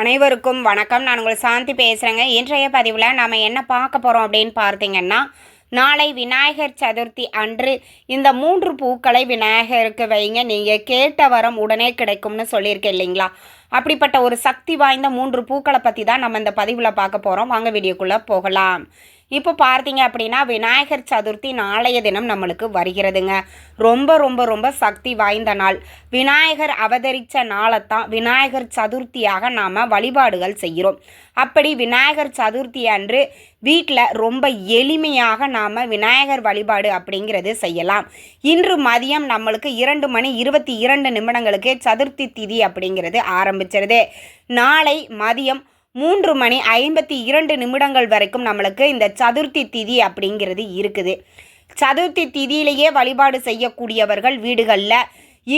அனைவருக்கும் வணக்கம். நான் உங்கள் சாந்தி பேசுகிறேங்க இன்றைய பதிவில் நாம் என்ன பார்க்க போகிறோம் அப்படின்னு பார்த்தீங்கன்னா நாளை விநாயகர் சதுர்த்தி அன்று இந்த மூன்று பூக்களை விநாயகருக்கு வைங்க. நீங்கள் கேட்ட வரம் உடனே கிடைக்கும்னு சொல்லியிருக்கேன் இல்லைங்களா? அப்படிப்பட்ட ஒரு சக்தி வாய்ந்த மூன்று பூக்களை பற்றி தான் நம்ம இந்த பதிவில் பார்க்க போகிறோம் வாங்க வீடியோக்குள்ளே போகலாம். இப்போ பார்த்தீங்க அப்படின்னா விநாயகர் சதுர்த்தி நாளைய தினம் நம்மளுக்கு வருகிறதுங்க. ரொம்ப ரொம்ப ரொம்ப சக்தி வாய்ந்த நாள். விநாயகர் அவதரித்த நாளைத்தான் விநாயகர் சதுர்த்தியாக நாம் வழிபாடுகள் செய்கிறோம். அப்படி விநாயகர் சதுர்த்தி அன்று வீட்டில் ரொம்ப எளிமையாக நாம் விநாயகர் வழிபாடு அப்படிங்கிறது செய்யலாம். இன்று மதியம் நம்மளுக்கு இரண்டு மணி இருபத்தி இரண்டு நிமிடங்களுக்கு சதுர்த்தி திதி அப்படிங்கிறது ஆரம்பிச்சிருது. நாளை மதியம் மூன்று மணி ஐம்பத்தி இரண்டு நிமிடங்கள் வரைக்கும் நம்மளுக்கு இந்த சதுர்த்தி திதி அப்படிங்கிறது இருக்குது. சதுர்த்தி திதியிலேயே வழிபாடு செய்யக்கூடியவர்கள் வீடுகளில்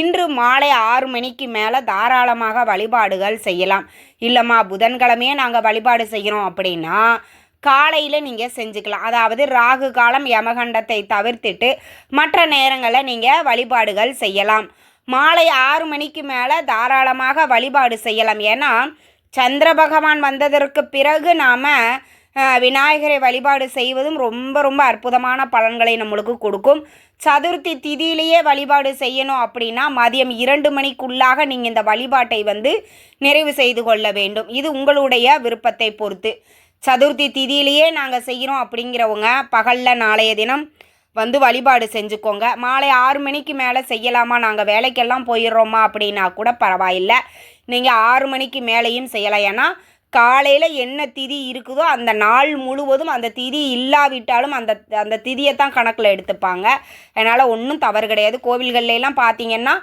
இன்று மாலை ஆறு மணிக்கு மேலே தாராளமாக வழிபாடுகள் செய்யலாம். இல்லைம்மா புதன்கிழமையே நாங்கள் வழிபாடு செய்கிறோம் அப்படின்னா காலையில் நீங்கள் செஞ்சுக்கலாம். அதாவது ராகு காலம் யமகண்டத்தை தவிர்த்துட்டு மற்ற நேரங்களில் நீங்கள் வழிபாடுகள் செய்யலாம். மாலை ஆறு மணிக்கு மேலே தாராளமாக வழிபாடு செய்யலாம். ஏன்னா சந்திர பகவான் வந்ததற்கு பிறகு நாம் விநாயகரை வழிபாடு செய்வதும் ரொம்ப ரொம்ப அற்புதமான பலன்களை நம்மளுக்கு கொடுக்கும். சதுர்த்தி திதியிலேயே வழிபாடு செய்யணும் அப்படின்னா மதியம் இரண்டு மணிக்குள்ளாக நீங்கள் இந்த வழிபாட்டை வந்து நிறைவு செய்து கொள்ள வேண்டும். இது உங்களுடைய விருப்பத்தை பொறுத்து. சதுர்த்தி திதியிலேயே நாங்கள் செய்கிறோம் அப்படிங்கிறவங்க பகலில் நாளைய தினம் வந்து வழிபாடு செஞ்சுக்கோங்க. மாலை ஆறு மணிக்கு மேலே செய்யலாமா? நாங்கள் வேலைக்கெல்லாம் போயிடுறோமா அப்படின்னா கூட பரவாயில்லை. நீங்கள் ஆறு மணிக்கு மேலேயும் செய்யலாம். ஏன்னா காலையில் என்ன திதி இருக்குதோ அந்த நாள் முழுவதும் அந்த திதி இல்லாவிட்டாலும் அந்த அந்த திதியை தான் கணக்கில் எடுத்துப்பாங்க. அதனால் ஒன்றும் தவறு கிடையாது. கோவில்கள்லாம் பார்த்தீங்கன்னா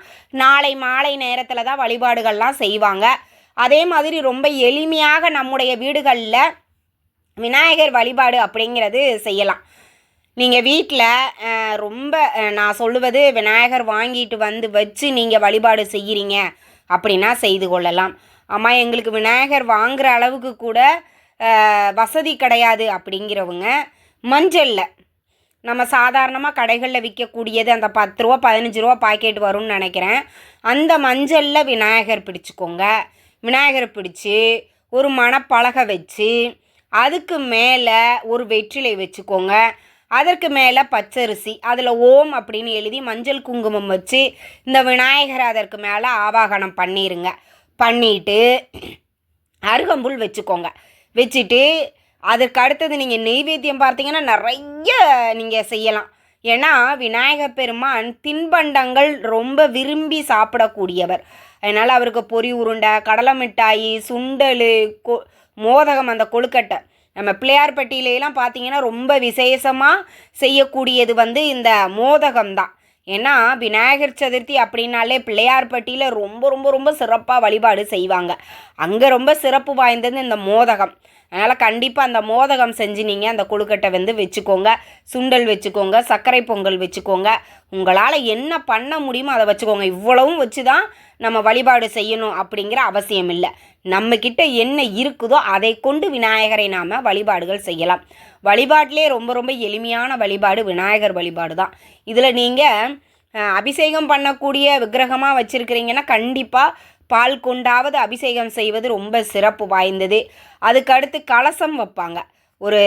நாளை மாலை நேரத்தில் தான் வழிபாடுகள்லாம் செய்வாங்க. அதே மாதிரி ரொம்ப எளிமையாக நம்முடைய வீடுகளில் விநாயகர் வழிபாடு அப்படிங்கிறது செய்யலாம். நீங்கள் வீட்டில் ரொம்ப நான் சொல்லுவது விநாயகர் வாங்கிட்டு வந்து வச்சு நீங்கள் வழிபாடு செய்கிறீங்க அப்படின்னா செய்து கொள்ளலாம். ஆமாம் எங்களுக்கு விநாயகர் வாங்குகிற அளவுக்கு கூட வசதி கிடையாது அப்படிங்கிறவங்க மஞ்சளில். நம்ம சாதாரணமாக கடைகளில் விற்கக்கூடியது அந்த பத்து ரூபா பதினஞ்சு ரூபா பாக்கெட் வரும்னு நினைக்கிறேன். அந்த மஞ்சளில் விநாயகர் பிடிச்சிக்கோங்க. விநாயகர் பிடிச்சி ஒரு மணப்பலகை வச்சு அதுக்கு மேலே ஒரு வெற்றிலை வச்சுக்கோங்க. அதற்கு மேலே பச்சரிசி அதில் ஓம் அப்படின்னு எழுதி மஞ்சள் குங்குமம் வச்சு இந்த விநாயகரை அதற்கு மேலே ஆவாகனம் பண்ணிடுங்க பண்ணிட்டு அருகம்புல் வச்சுக்கோங்க. வச்சுட்டு அதற்கு அடுத்தது நீங்கள் நெய்வேத்தியம் பார்த்தீங்கன்னா நிறைய நீங்கள் செய்யலாம். ஏன்னா விநாயகர் பெருமான் தின்பண்டங்கள் ரொம்ப விரும்பி சாப்பிடக்கூடியவர். அதனால் அவருக்கு பொறி உருண்டை கடலை மிட்டாயி சுண்டல் கொ மோதகம் அந்த கொழுக்கட்டை. நம்ம பிள்ளையார்பட்டியிலலாம் பார்த்தீங்கன்னா ரொம்ப விசேஷமாக செய்யக்கூடியது வந்து இந்த மோதகம் தான் ஏன்னா விநாயகர் சதுர்த்தி அப்படின்னாலே பிள்ளையார்பட்டியில் ரொம்ப ரொம்ப ரொம்ப சிறப்பாக வழிபாடு செய்வாங்க. அங்கே ரொம்ப சிறப்பு வாய்ந்தது இந்த மோதகம். அதனால் கண்டிப்பாக அந்த மோதகம் செஞ்சு நீங்கள் அந்த கொழுக்கட்டை வந்து வச்சுக்கோங்க. சுண்டல் வச்சுக்கோங்க சர்க்கரை பொங்கல் வச்சுக்கோங்க. உங்களால் என்ன பண்ண முடியுமோ அதை வச்சுக்கோங்க. இவ்வளவும் வச்சு தான் நம்ம வழிபாடு செய்யணும் அப்படிங்கிற அவசியம் இல்லை. நம்மக்கிட்ட என்ன இருக்குதோ அதை கொண்டு விநாயகரை நாம் வழிபாடுகள் செய்யலாம். வழிபாட்டிலே ரொம்ப ரொம்ப எளிமையான வழிபாடு விநாயகர் வழிபாடு தான் இதில் நீங்கள் அபிஷேகம் பண்ணக்கூடிய விக்கிரகமாக வச்சுருக்கிறீங்கன்னா கண்டிப்பாக பால் கொண்டாவது அபிஷேகம் செய்வது ரொம்ப சிறப்பு வாய்ந்தது. அதுக்கடுத்து கலசம் வைப்பாங்க. ஒரு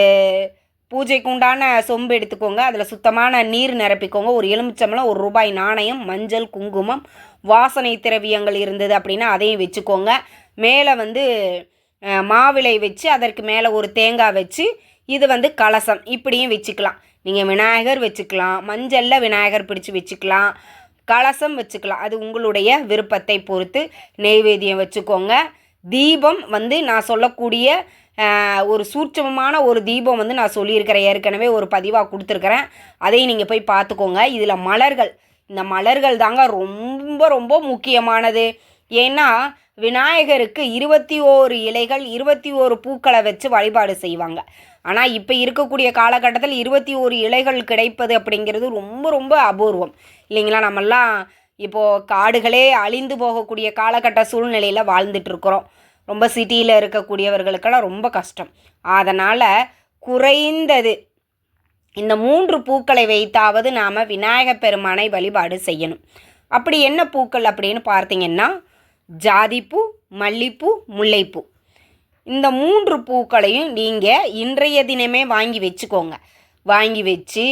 பூஜைக்கு உண்டான சொம்பு எடுத்துக்கோங்க. அதில் சுத்தமான நீர் நிரப்பிக்கோங்க. ஒரு எலுமிச்சம்பளம் ஒரு ரூபாய் நாணயம் மஞ்சள் குங்குமம் வாசனை திரவியங்கள் இருந்தது அப்படின்னா அதையும் வச்சுக்கோங்க. மேலே வந்து மாவிளை வச்சு அதற்கு மேலே ஒரு தேங்காய் வச்சு இது வந்து கலசம். இப்படியும் வச்சுக்கலாம். நீங்கள் விநாயகர் வச்சுக்கலாம். மஞ்சளில் விநாயகர் பிடிச்சி வச்சுக்கலாம். கலசம் வச்சுக்கலாம். அது உங்களுடைய விருப்பத்தை பொறுத்து நெய்வேத்தியம் வச்சுக்கோங்க. தீபம் வந்து நான் சொல்லக்கூடிய ஒரு சூட்சமமான ஒரு தீபம் வந்து நான் சொல்லியிருக்கிறேன். ஏற்கனவே ஒரு பதிவாக கொடுத்துருக்குறேன். அதையும் நீங்கள் போய் பார்த்துக்கோங்க. இதில் மலர்கள் இந்த மலர்கள் தாங்க ரொம்ப ரொம்ப முக்கியமானது. ஏன்னா விநாயகருக்கு இருபத்தி ஓரு இலைகள் இருபத்தி ஓரு பூக்களை வச்சு வழிபாடு செய்வாங்க. ஆனால் இப்போ இருக்கக்கூடிய காலகட்டத்தில் இருபத்தி ஓரு இலைகள் கிடைப்பது அப்படிங்கிறது ரொம்ப ரொம்ப அபூர்வம். இல்லைங்களா? நம்மெல்லாம் இப்போது காடுகளே அழிந்து போகக்கூடிய காலகட்ட சூழ்நிலையில் வாழ்ந்துட்டுருக்குறோம். ரொம்ப சிட்டியில் இருக்கக்கூடியவர்களுக்கெல்லாம் ரொம்ப கஷ்டம். அதனால் குறைந்தது இந்த மூன்று பூக்களை வைத்தாவது நாம் விநாயகப் பெருமானை வழிபாடு செய்யணும். அப்படி என்ன பூக்கள் அப்படின்னு பார்த்தீங்கன்னா ஜாதிப்பூ மல்லிப்பூ முல்லைப்பூ. இந்த மூன்று பூக்களையும் நீங்கள் இன்றைய தினமே வாங்கி வச்சுக்கோங்க. வாங்கி வச்சு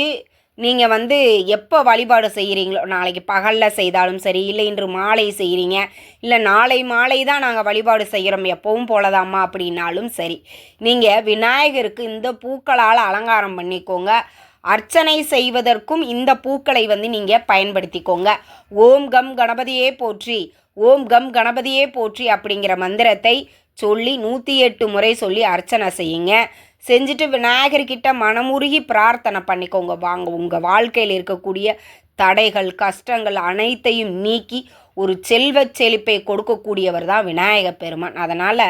நீங்கள் வந்து எப்போ வழிபாடு செய்கிறீங்களோ நாளைக்கு பகலில் செய்தாலும் சரி இல்லை இன்று மாலை செய்கிறீங்க இல்லை நாளை மாலை தான் நாங்கள் வழிபாடு செய்கிறோம் எப்பவும் போலதாம்மா அப்படின்னாலும் சரி நீங்கள் விநாயகருக்கு இந்த பூக்களால் அலங்காரம் பண்ணிக்கோங்க. அர்ச்சனை செய்வதற்கும் இந்த பூக்களை வந்து நீங்கள் பயன்படுத்திக்கோங்க. ஓம் கம் கணபதியே போற்றி ஓம் கம் கணபதியே போற்றி அப்படிங்கிற மந்திரத்தை சொல்லி நூற்றி எட்டு முறை சொல்லி அர்ச்சனை செய்யுங்க. செஞ்சுட்டு விநாயகர்கிட்ட மனமுருகி பிரார்த்தனை பண்ணிக்கோங்க. வாங்க உங்கள் வாழ்க்கையில் இருக்கக்கூடிய தடைகள் கஷ்டங்கள் அனைத்தையும் நீக்கி ஒரு செல்வச் செழிப்பை கொடுக்கக்கூடியவர் தான் விநாயக பெருமான். அதனால்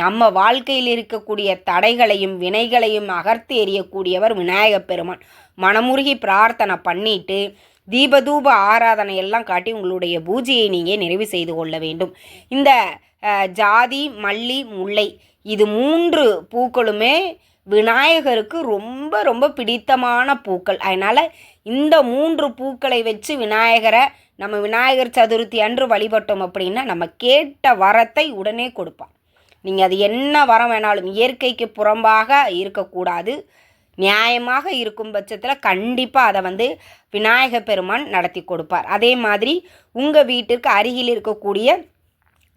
நம்ம வாழ்க்கையில் இருக்கக்கூடிய தடைகளையும் வினைகளையும் அகர்த்தி எறியக்கூடியவர் விநாயக பெருமான். மனமுருகி பிரார்த்தனை பண்ணிட்டு தீபதூப ஆராதனை எல்லாம் காட்டி உங்களுடைய பூஜையை நீங்கள் நிறைவு செய்து கொள்ள வேண்டும். இந்த ஜாதி மல்லி முல்லை இது மூன்று பூக்களுமே விநாயகருக்கு ரொம்ப ரொம்ப பிடித்தமான பூக்கள். அதனால் இந்த மூன்று பூக்களை வச்சு விநாயகரை நம்ம விநாயகர் சதுர்த்தி அன்று வழிபட்டோம் அப்படின்னா நம்ம கேட்ட வரத்தை உடனே கொடுப்பான். நீங்கள் அது என்ன வரம் வேணாலும் இயற்கைக்கு புறம்பாக இருக்கக்கூடாது. நியாயமாக இருக்கும் பட்சத்தில் கண்டிப்பாக அதை வந்து விநாயக பெருமான் நடத்தி கொடுப்பார். அதே மாதிரி உங்கள் வீட்டிற்கு அருகில் இருக்கக்கூடிய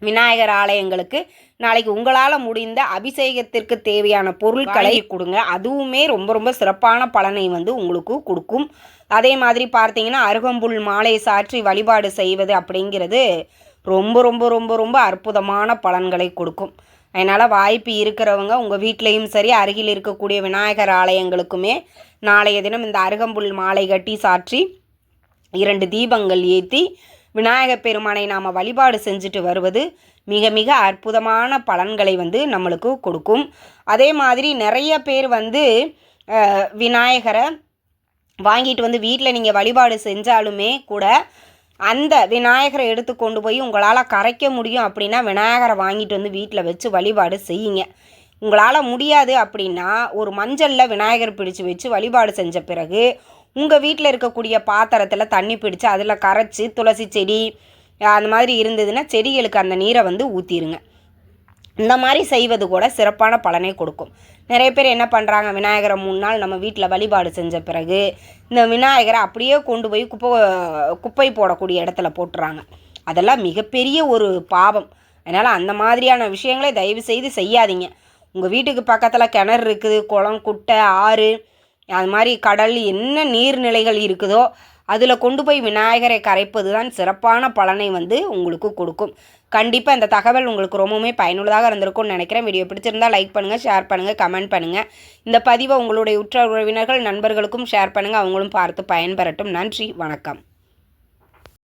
விநாயகர் ஆலயங்களுக்கு நாளைக்கு உங்களால் முடிந்த அபிஷேகத்திற்கு தேவையான பொருட்களை கொடுங்க. அதுவுமே ரொம்ப ரொம்ப சிறப்பான பலனை வந்து உங்களுக்கு கொடுக்கும். அதே மாதிரி பார்த்தீங்கன்னா அருகம்புல் மாலை சாற்றி வழிபாடு செய்வது அப்படிங்கிறது ரொம்ப ரொம்ப ரொம்ப ரொம்ப அற்புதமான பலன்களை கொடுக்கும். அதனால் வாய்ப்பு இருக்கிறவங்க உங்கள் வீட்லேயும் சரி அருகில் இருக்கக்கூடிய விநாயகர் ஆலயங்களுக்குமே நாளைய தினம் இந்த அருகம்புல் மாலை கட்டி சாற்றி இரண்டு தீபங்கள் ஏற்றி விநாயகர் பெருமானை நாம் வழிபாடு செஞ்சுட்டு வருவது மிக மிக அற்புதமான பலன்களை வந்து நம்மளுக்கு கொடுக்கும். அதே மாதிரி நிறைய பேர் வந்து விநாயகரை வாங்கிட்டு வந்து வீட்டில் நீங்கள் வழிபாடு செஞ்சாலுமே கூட அந்த விநாயகரை எடுத்து கொண்டு போய் உங்களால் கரைக்க முடியும் அப்படின்னா விநாயகரை வாங்கிட்டு வந்து வீட்டில் வச்சு வழிபாடு செய்யுங்க. உங்களால் முடியாது அப்படின்னா ஒரு மஞ்சளில் விநாயகர் பிடிச்சு வச்சு வழிபாடு செஞ்ச பிறகு உங்கள் வீட்டில் இருக்கக்கூடிய பாத்திரத்தில் தண்ணி பிடிச்சு அதில் கரைச்சி துளசி செடி அந்த மாதிரி இருந்ததுன்னா செடிகளுக்கு அந்த நீரை வந்து ஊற்றிடுங்க இந்த மாதிரி செய்வது கூட சிறப்பான பலனை கொடுக்கும். நிறைய பேர் என்ன பண்ணுறாங்க விநாயகரை மூணு நாள் நம்ம வீட்டில் வழிபாடு செஞ்ச பிறகு இந்த விநாயகரை அப்படியே கொண்டு போய் குப்பை குப்பை போடக்கூடிய இடத்துல போட்டுறாங்க. அதெல்லாம் மிகப்பெரிய ஒரு பாவம். அதனால் அந்த மாதிரியான விஷயங்களை தயவு செய்து செய்யாதீங்க. உங்கள் வீட்டுக்கு பக்கத்தில் கிணறு இருக்குது குளம் குட்டை ஆறு அது மாதிரி கடல் என்ன நீர்நிலைகள் இருக்குதோ அதில் கொண்டு போய் விநாயகரை கரைப்பது தான் சிறப்பான பலனை வந்து உங்களுக்கு கொடுக்கும். கண்டிப்பாக இந்த தகவல் உங்களுக்கு ரொம்பவுமே பயனுள்ளதாக இருந்திருக்கும்னு நினைக்கிறேன். வீடியோ பிடிச்சிருந்தால் லைக் பண்ணுங்கள் ஷேர் பண்ணுங்கள் கமெண்ட் பண்ணுங்கள் இந்த பதிவை உங்களுடைய உற்ற உறவினர்கள் நண்பர்களுக்கும் ஷேர் பண்ணுங்கள் அவங்களும் பார்த்து பயன்பெறட்டும். நன்றி வணக்கம்.